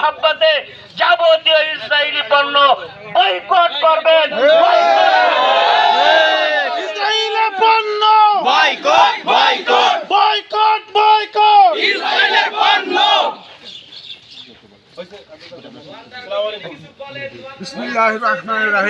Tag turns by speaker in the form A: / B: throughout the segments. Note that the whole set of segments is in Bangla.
A: মহাব্বতে যাবতীয় ইসরায়েলি পণ্য বয়কট করবেন।
B: ইসরায়েলের পণ্য।
C: বয়কট বয়কট
B: বয়কট বয়কট
C: ইসরায়েলের পণ্য।
B: বিসমিল্লাহির রহমানির রহিম।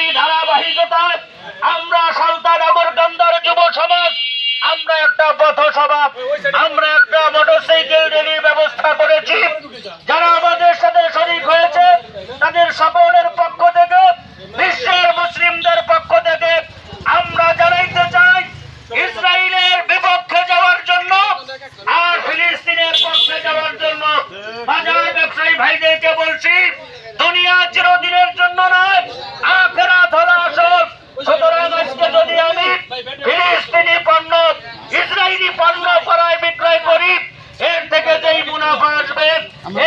A: তারই ধারাবাহিকতায় আমরা সালতানগর গন্দার যুব সমাজ, আমরা একটা পথসভা আমরা একটা মোটরসাইকেল র্যালির ব্যবস্থা করেছি। যারা আমাদের সাথে শরিক হয়েছে, তাদের সকলের পক্ষ থেকে, বিশ্বের মুসলিমদের পক্ষ থেকে আমরা জানাইতে চাই ইসরায়েলের বিপক্ষে যাওয়ার জন্য আর ফিলিস্তিনের পক্ষে যাওয়ার জন্য। বাজার ব্যবসায়ী ভাইদেরকে বলছি দুনিয়া চিরদিনের জন্য নয়, আখেরাত হলো আসল। সুতরাং আজকে যদি আমি ফিলিস্তিনি পণ্য ইসরায়েলি পণ্য করায় বিক্রয় করি, এর থেকে যেই মুনাফা আসবে,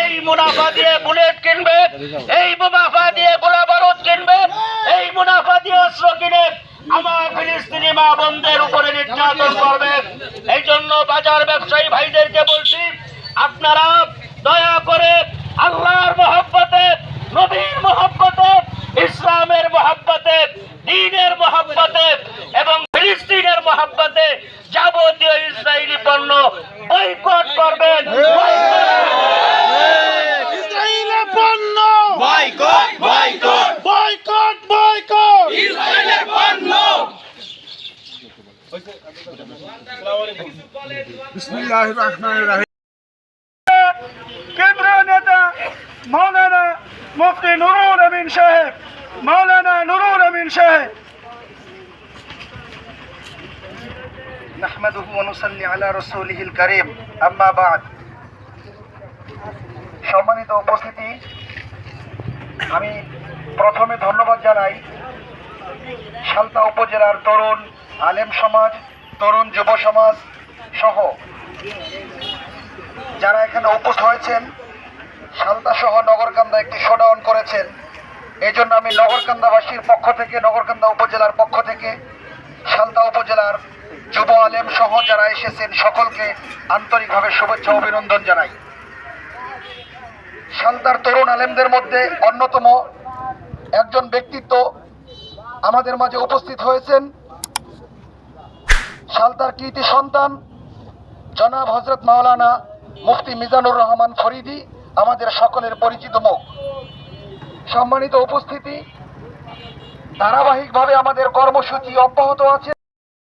A: এই মুনাফা দিয়ে বুলেট কিনবে, এই মুনাফা দিয়ে গোলা বারুদ কিনবে, এই মুনাফা দিয়ে অস্ত্র কিনে আমার ফিলিস্তিনি মা বোনদের উপরে নির্যাতন করবে। এই জন্য বাজার ব্যবসায়ী ভাইদেরকে বলছি আপনারা দয়া করে আল্লাহর মহব্বতে নবীর মহব্বতে ইসলামের মহব্বতে দিনের মহব্বতে এবং মহব্বতে যাবতীয় ইসরায়েলি পণ্য বয়কট করবেন।
B: ইসরায়েলের পণ্য।
C: Boycott boycott.
B: Boycott boycott.
C: ইসরায়েলের পণ্য।
B: বিসমিল্লাহির রহমানির রহিম।
D: কেন্দ্রীয় নেতা মৌলানা মুফতি নুরুল আমিন সাহেব মৌলানা নুরুল আমিন সাহেব।
E: نحمده ونصلي على رسوله الكريم أما بعد সম্মানিত উপস্থিতি আমি প্রথমে ধন্যবাদ জানাই সালতা উপজেলার তরুণ আলেম সমাজ তরুণ যুব সমাজ সহ যারা এখানে উপস্থিত হয়েছেন সালতা সহ নগরকান্দা একটি শোডাউন করেছেন এই জন্য আমি নগরকান্দাবাসীর পক্ষ থেকে নগরকান্দা উপজেলার পক্ষ থেকে সালতা উপজেলার যুব আলেম সহ যারা এসেছেন সকলকে আন্তরিকভাবে শুভেচ্ছা অভিনন্দন জানাই। সালতার তরুণ আলেমদের মধ্যে অন্যতম একজন ব্যক্তিত্ব আমাদের মাঝে উপস্থিত হয়েছেন। সালতার কৃতি সন্তান জনাব হজরত মাওলানা মুফতি মিজানুর রহমান ফরিদি, আমাদের সকলের পরিচিত মুখ। সম্মানিত উপস্থিতি, ধারাবাহিকভাবে আমাদের কর্মসূচি অব্যাহত আছে।